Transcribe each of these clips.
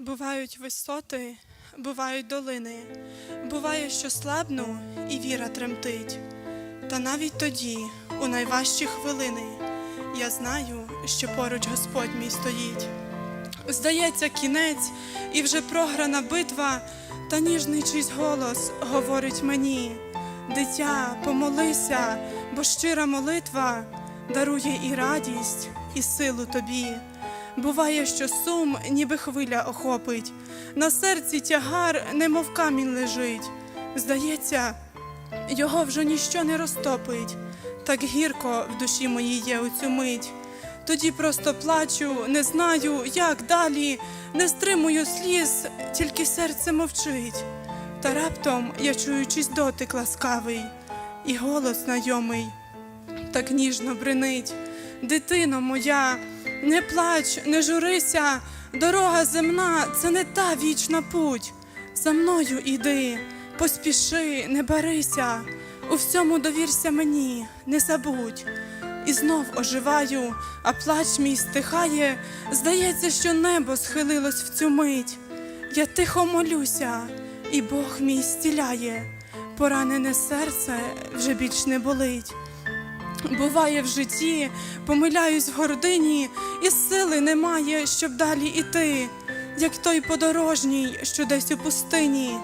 Бувають висоти, бувають долини, буває, що слабну і віра тремтить. Та навіть тоді, у найважчі хвилини, я знаю, що поруч Господь мій стоїть. Здається, кінець і вже програна битва, та ніжний чийсь голос говорить мені: Дитя, помолися, бо щира молитва дарує і радість, і силу тобі. Буває, що сум, ніби хвиля охопить, на серці тягар, немов камінь лежить. Здається, його вже ніщо не розтопить, так гірко в душі моїй є у цю мить. Тоді просто плачу, не знаю, як далі, не стримую сліз, тільки серце мовчить. Та раптом я чую чийсь дотик ласкавий, і голос знайомий так ніжно бринить. Дитино моя, не плач, не журися, дорога земна це не та вічна путь. За мною іди, поспіши, не барися, у всьому довірся мені, не забудь. І знов оживаю, а плач мій стихає. Здається, що небо схилилось в цю мить. Я тихо молюся, і Бог мій стіляє. Поранене серце вже більш не болить. Буває в житті, помиляюсь в гордині, і сили немає, щоб далі іти, як той подорожній, що десь у пустині.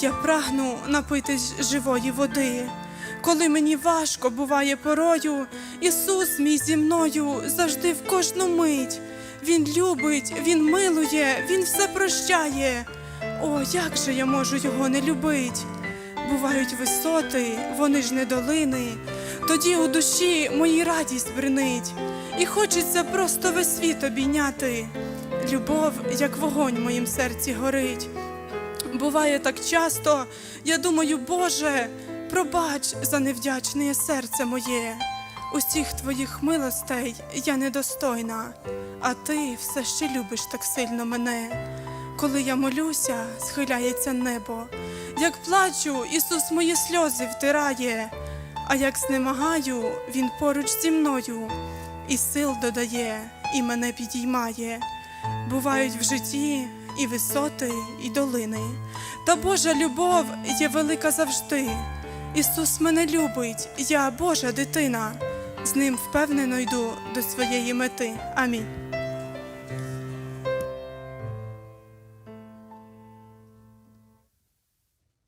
Я прагну напитись живої води. Коли мені важко буває порою, Ісус мій зі мною завжди в кожну мить. Він любить, Він милує, Він все прощає. О, як же я можу його не любить? Бувають висоти, вони ж не долини. Тоді у душі моїй радість бринить, і хочеться просто весь світ обійняти. Любов, як вогонь в моїм серці горить. Буває так часто, я думаю, Боже, пробач за невдячне серце моє. Усіх твоїх милостей я недостойна, а ти все ще любиш так сильно мене. Коли я молюся, схиляється небо. Як плачу, Ісус мої сльози втирає, а як знемагаю, Він поруч зі мною і сил додає, і мене підіймає. Бувають в житті і висоти, і долини. Та Божа любов є велика завжди. Ісус мене любить, я Божа дитина. З ним впевнено йду до своєї мети. Амінь.